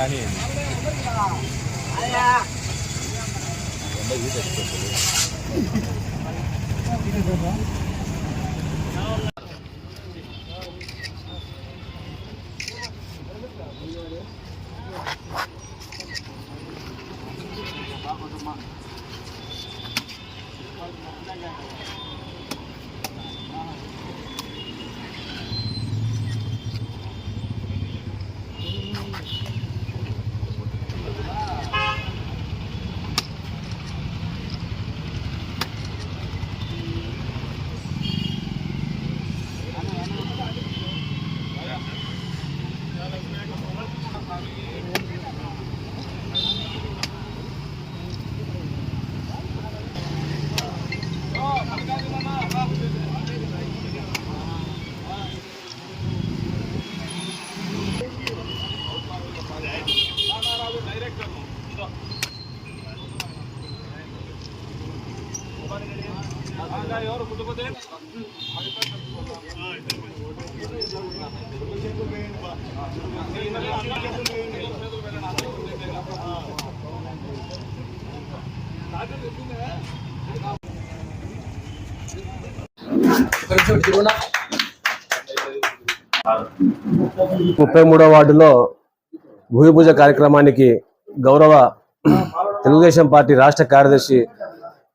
కానీ ముప్పై మూడో వార్డులో భూమి పూజ కార్యక్రమానికి గౌరవ తెలుగుదేశం పార్టీ రాష్ట్ర కార్యదర్శి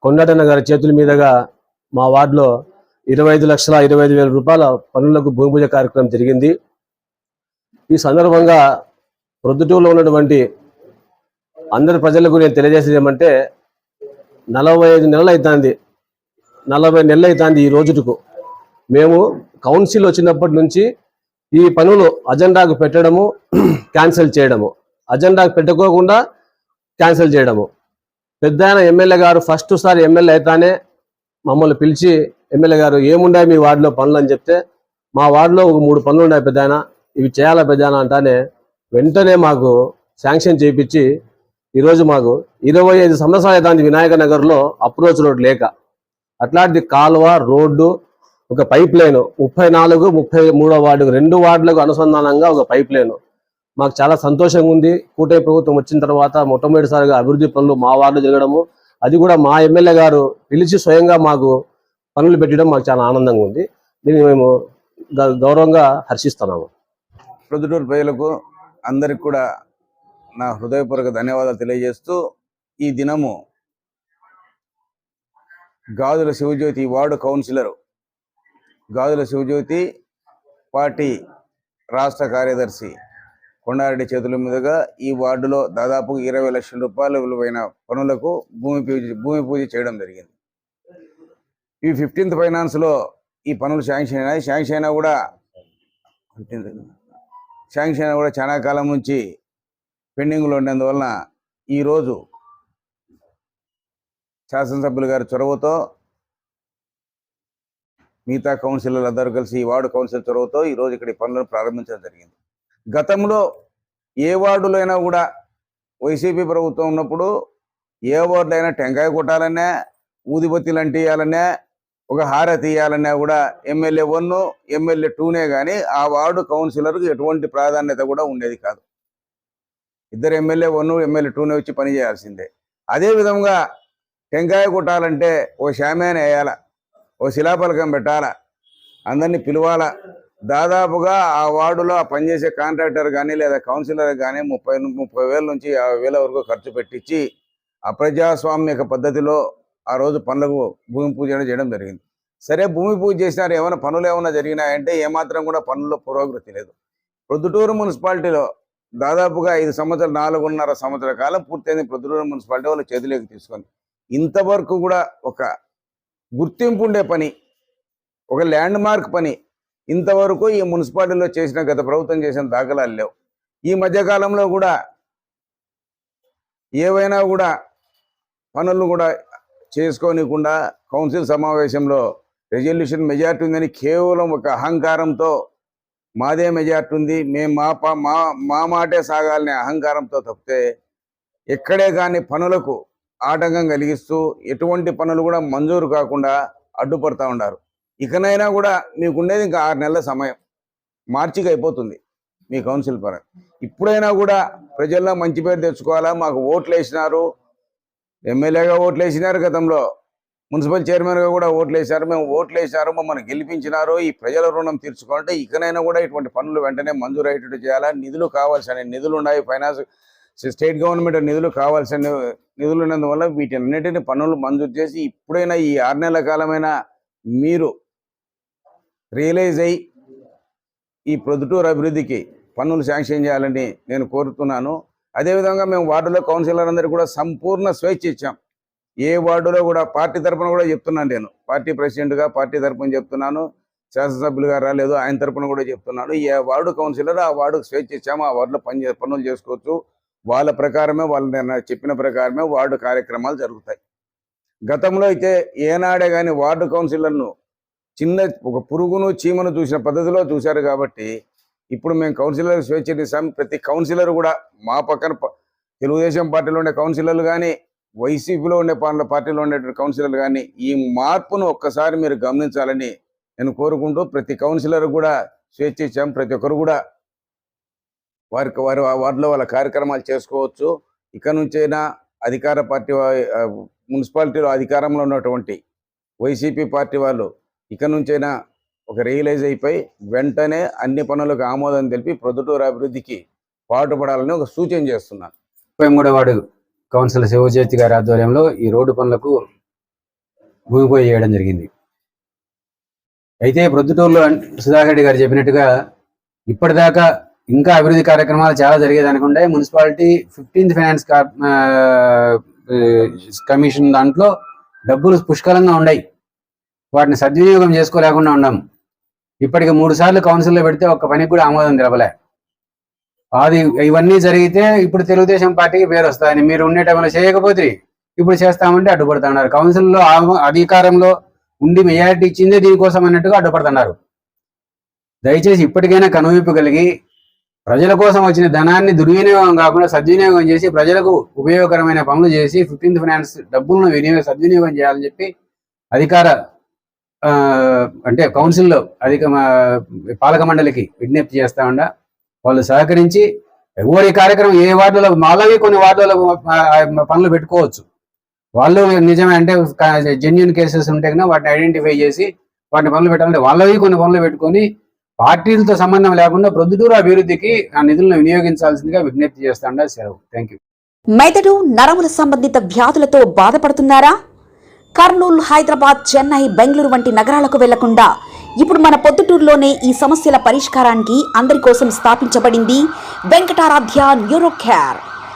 కొండటన్న గారి చేతుల మీదుగా మా వార్డులో ఇరవై ఐదు లక్షల ఇరవై ఐదు వేల రూపాయల పనులకు భూమి పూజ కార్యక్రమం జరిగింది. ఈ సందర్భంగా ప్రొద్దుటూరులో ఉన్నటువంటి అందరి ప్రజలకు నేను తెలియజేసేది ఏమంటే నలభై ఐదు నెలలు అవుతుంది నలభై నెలలు అవుతుంది ఈ రోజుకు మేము కౌన్సిల్ వచ్చినప్పటి నుంచి ఈ పనులు అజెండాకు పెట్టడము క్యాన్సిల్ చేయడము. అజెండాకు పెట్టుకోకుండా క్యాన్సిల్ చేయడము. పెద్ద ఎమ్మెల్యే గారు ఫస్ట్ సారి ఎమ్మెల్యే అయితేనే మమ్మల్ని పిలిచి ఎమ్మెల్యే గారు ఏముండాయి మీ వార్డులో పనులు? అని చెప్తే మా వార్డులో ఒక మూడు పనులు ఉన్నాయి పెద్ద ఇవి చేయాలా పెద్ద అంటానే వెంటనే మాకు శాంక్షన్ చేయించి ఈరోజు మాకు ఇరవై ఐదు సంవత్సరాలు అవుతుంది వినాయక నగర్లో అప్రోచ్ రోడ్ లేక. అట్లాంటి కాలువ రోడ్డు ఒక పైప్ లైన్ ముప్పై నాలుగు ముప్పై మూడో వార్డు రెండు వార్డులకు అనుసంధానంగా ఒక పైప్ లైన్ మాకు చాలా సంతోషంగా ఉంది. కూటమి ప్రభుత్వం వచ్చిన తర్వాత మొట్టమొదటిసారిగా అభివృద్ధి పనులు మా వార్డు జరగడము. అది కూడా మా ఎమ్మెల్యే గారు పిలిచి స్వయంగా మాకు పనులు పెట్టడం మాకు చాలా ఆనందంగా ఉంది. దీన్ని మేము గౌరవంగా హర్షిస్తున్నాము. ప్రొద్దుటూరు ప్రజలకు అందరికి కూడా నా హృదయపూర్వక ధన్యవాదాలు తెలియజేస్తూ ఈ దినము Gajula Sivajyothi ward councillor Gajula Sivajyothi party రాష్ట్ర కార్యదర్శి కొండారెడ్డి చేతుల మీదుగా ఈ వార్డులో దాదాపు ఇరవై లక్షల రూపాయల విలువైన పనులకు భూమి పూజ భూమి పూజ చేయడం జరిగింది. ఈ ఫిఫ్టీన్త్ ఫైనాన్స్లో ఈ పనులు శాంక్షన్ అయినాయి. శాంక్షన్ అయినా కూడా శాంక్షన్ అయినా కూడా చాలా కాలం నుంచి పెండింగ్లో ఉండేందువలన ఈరోజు శాసనసభ్యులు గారి చొరవతో మిగతా కౌన్సిలర్లు అందరూ కలిసి ఈ వార్డు కౌన్సిల్ చొరవతో ఈరోజు ఇక్కడ ఈ పనులను ప్రారంభించడం జరిగింది. గతంలో ఏ వార్డులో అయినా కూడా వైసీపీ ప్రభుత్వం ఉన్నప్పుడు ఏ వార్డులైనా అయినా టెంకాయ కొట్టాలనే ఊదిబత్తిలు అంటియాలన్నా ఒక హారతి ఇవ్వాలన్నా కూడా ఎమ్మెల్యే వన్ ఎమ్మెల్యే టూనే కానీ ఆ వార్డు కౌన్సిలర్కి ఎటువంటి ప్రాధాన్యత కూడా ఉండేది కాదు. ఇద్దరు ఎమ్మెల్యే వన్ ఎమ్మెల్యే టూనే వచ్చి పని చేయాల్సిందే. అదే విధంగా టెంకాయ కొట్టాలంటే ఓ శామ్యాన్ని వేయాల? ఓ శిలాఫలకం పెట్టాలా? అందరినీ పిలవాలా? దాదాపుగా ఆ వార్డులో ఆ పనిచేసే కాంట్రాక్టర్ కానీ లేదా కౌన్సిలర్ కానీ ముప్పై ముప్పై వేల నుంచి యాభై వేల వరకు ఖర్చు పెట్టించి అప్రజాస్వామ్యక పద్ధతిలో ఆ రోజు పనులకు భూమి పూజ చేయడం జరిగింది. సరే భూమి పూజ చేసినారు ఏమైనా పనులు ఏమైనా జరిగినాయంటే ఏమాత్రం కూడా పనుల్లో పురోగతి లేదు. ప్రొద్దుటూరు మున్సిపాలిటీలో దాదాపుగా ఐదు సంవత్సరాలు నాలుగున్నర సంవత్సరాల కాలం పూర్తయింది ప్రొద్దుటూరు మున్సిపాలిటీ వాళ్ళు చేతిలోకి తీసుకొని. ఇంతవరకు కూడా ఒక గుర్తింపు ఉండే పని ఒక ల్యాండ్ మార్క్ పని. ఇంతవరకు ఈ మున్సిపాలిటీలో చేసిన గత ప్రభుత్వం చేసిన దాఖలాలు లేవు. ఈ మధ్యకాలంలో కూడా ఏవైనా కూడా పనులు కూడా చేసుకోనికుండా కౌన్సిల్ సమావేశంలో రెజల్యూషన్ మెజార్టీ ఉందని కేవలం ఒక అహంకారంతో మాదే మెజార్టీ ఉంది. మేము మా మా మా మాటే సాగాలనే అహంకారంతో తప్పితే ఎక్కడే కానీ పనులకు ఆటంకం కలిగిస్తూ ఎటువంటి పనులు కూడా మంజూరు కాకుండా అడ్డుపడతా ఉన్నారు ఇకనైనా కూడా మీకుండేది ఇంకా ఆరు నెలల సమయం. మార్చికి అయిపోతుంది మీ కౌన్సిల్ పర ఇప్పుడైనా కూడా ప్రజల్లో మంచి పేరు తెచ్చుకోవాలా? మాకు ఓట్లు వేసినారు ఎమ్మెల్యేగా ఓట్లు వేసినారు గతంలో. మున్సిపల్ చైర్మన్గా కూడా ఓట్లు వేశారు మేము ఓట్లు వేసినారు మమ్మల్ని గెలిపించినారు. ఈ ప్రజల రుణం తీర్చుకోవాలంటే ఇకనైనా కూడా ఇటువంటి పనులు వెంటనే మంజూరు అయ్యేటట్టు చేయాలా? నిధులు కావాల్సిన నిధులు ఉన్నాయి. ఫైనాన్స్ స్టేట్ గవర్నమెంట్ నిధులు కావాల్సిన నిధులు ఉన్నందువల్ల వీటన్నిటిని పనులు మంజూరు చేసి ఇప్పుడైనా ఈ ఆరు నెలల కాలమైనా మీరు రియలైజ్ అయ్యి ఈ ప్రొద్దుటూరు అభివృద్ధికి పన్నులు శాంక్షన్ చేయాలని నేను కోరుతున్నాను. అదేవిధంగా మేము వార్డులో కౌన్సిలర్ అందరికీ కూడా సంపూర్ణ స్వేచ్ఛ ఇచ్చాం. ఏ వార్డులో కూడా పార్టీ తరఫున కూడా చెప్తున్నాను నేను. పార్టీ ప్రెసిడెంట్గా పార్టీ తరఫున చెప్తున్నాను. శాసనసభ్యులుగా రాలేదు ఆయన తరపున కూడా చెప్తున్నాను. ఏ వార్డు కౌన్సిలర్ ఆ వార్డుకు స్వేచ్ఛ ఇచ్చాము ఆ వార్డులో పని చే- పనులు చేసుకోవచ్చు. వాళ్ళ ప్రకారమే వాళ్ళు చెప్పిన ప్రకారమే వార్డు కార్యక్రమాలు జరుగుతాయి. గతంలో అయితే ఏనాడే కానీ వార్డు కౌన్సిలర్ను చిన్న ఒక పురుగును చీమను చూసిన పద్ధతిలో చూశారు కాబట్టి ఇప్పుడు మేము కౌన్సిలర్ స్వేచ్ఛ ఇస్తాం ప్రతి కౌన్సిలర్ కూడా మా పక్కన ప- తెలుగుదేశం పార్టీలో ఉండే కౌన్సిలర్లు కానీ వైసీపీలో ఉండే పార్టీలో ఉండేటువంటి కౌన్సిలర్లు కానీ ఈ మార్పును ఒక్కసారి మీరు గమనించాలని నేను కోరుకుంటూ ప్రతి కౌన్సిలర్ కూడా స్వేచ్ఛ ఇచ్చాం. ప్రతి ఒక్కరు కూడా వారికి వారి వారిలో వాళ్ళ కార్యక్రమాలు చేసుకోవచ్చు. ఇక నుంచైనా అధికార పార్టీ మున్సిపాలిటీలో అధికారంలో ఉన్నటువంటి వైసీపీ పార్టీ వాళ్ళు ఇక నుంచైనా ఒక రియలైజ్ అయిపోయి వెంటనే అన్ని పనులకు ఆమోదం తెలిపి ప్రొద్దుటూరు అభివృద్ధికి పాటుపడాలని ఒక సూచన చేస్తున్నాను ముప్పై మూడో వార్డు కౌన్సిలర్ శివజ్యోతి గారి ఆధ్వర్యంలో ఈ రోడ్డు పనులకు భూమి పూజ చేయడం జరిగింది. అయితే ప్రొద్దుటూరులో సుధాకర్ రెడ్డి గారు చెప్పినట్టుగా ఇప్పటిదాకా ఇంకా అభివృద్ధి కార్యక్రమాలు చాలా జరిగేదనుకుంటే మున్సిపాలిటీ ఫిఫ్టీన్త్ ఫైనాన్స్ కమిషన్ దాంట్లో డబ్బులు పుష్కలంగా ఉన్నాయి వాటిని సద్వినియోగం చేసుకోలేకుండా ఉన్నాం ఇప్పటికి మూడు సార్లు కౌన్సిల్లో పెడితే ఒక్క పనికి కూడా ఆమోదం తెలపలే. అది ఇవన్నీ జరిగితే ఇప్పుడు తెలుగుదేశం పార్టీకి పేరు వస్తాయని మీరు ఉండే టైంలో చేయకపోతే ఇప్పుడు చేస్తామంటే అడ్డుపడుతున్నారు. కౌన్సిల్లో అధికారంలో ఉండి మెజారిటీ ఇచ్చిందే దీనికోసం అన్నట్టుగా అడ్డుపడుతున్నారు. దయచేసి ఇప్పటికైనా కనువిప్పు కలిగి ప్రజల కోసం వచ్చిన ధనాన్ని దుర్వినియోగం కాకుండా సద్వినియోగం చేసి ప్రజలకు ఉపయోగకరమైన పనులు చేసి ఫిఫ్టీన్త్ ఫైనాన్స్ డబ్బులను వినియోగ సద్వినియోగం చేయాలని చెప్పి అధికార ఆ, అంటే కౌన్సిల్లో అధిక పాలక మండలికి విజ్ఞప్తి చేస్తా ఉండ వాళ్ళు సహకరించి ఎవరి కార్యక్రమం ఏ వార్డులో మాలవి కొన్ని వార్డులలో పనులు పెట్టుకోవచ్చు. వాళ్ళు నిజమే అంటే జెన్యున్ కేసెస్ ఉంటే కన్నా వాటిని ఐడెంటిఫై చేసి వాటిని పనులు పెట్టాలంటే వాళ్ళవి కొన్ని పనులు పెట్టుకొని పార్టీలతో సంబంధం లేకుండా ప్రొద్దుటూరు అభివృద్ధికి ఆ నిధులను వినియోగించాల్సిందిగా విజ్ఞప్తి చేస్తాడా సెలవు. థ్యాంక్ యూ మెదడు నరముల సంబంధిత వ్యాధులతో బాధపడుతున్నారా? కర్నూలు హైదరాబాద్ చెన్నై బెంగళూరు వంటి నగరాలకు వెళ్ళకుండా ఇప్పుడు మన పొద్దుటూరులోనే ఈ సమస్యల పరిష్కారానికి అందరి కోసం స్థాపించబడింది వెంకటారాధ్య న్యూరో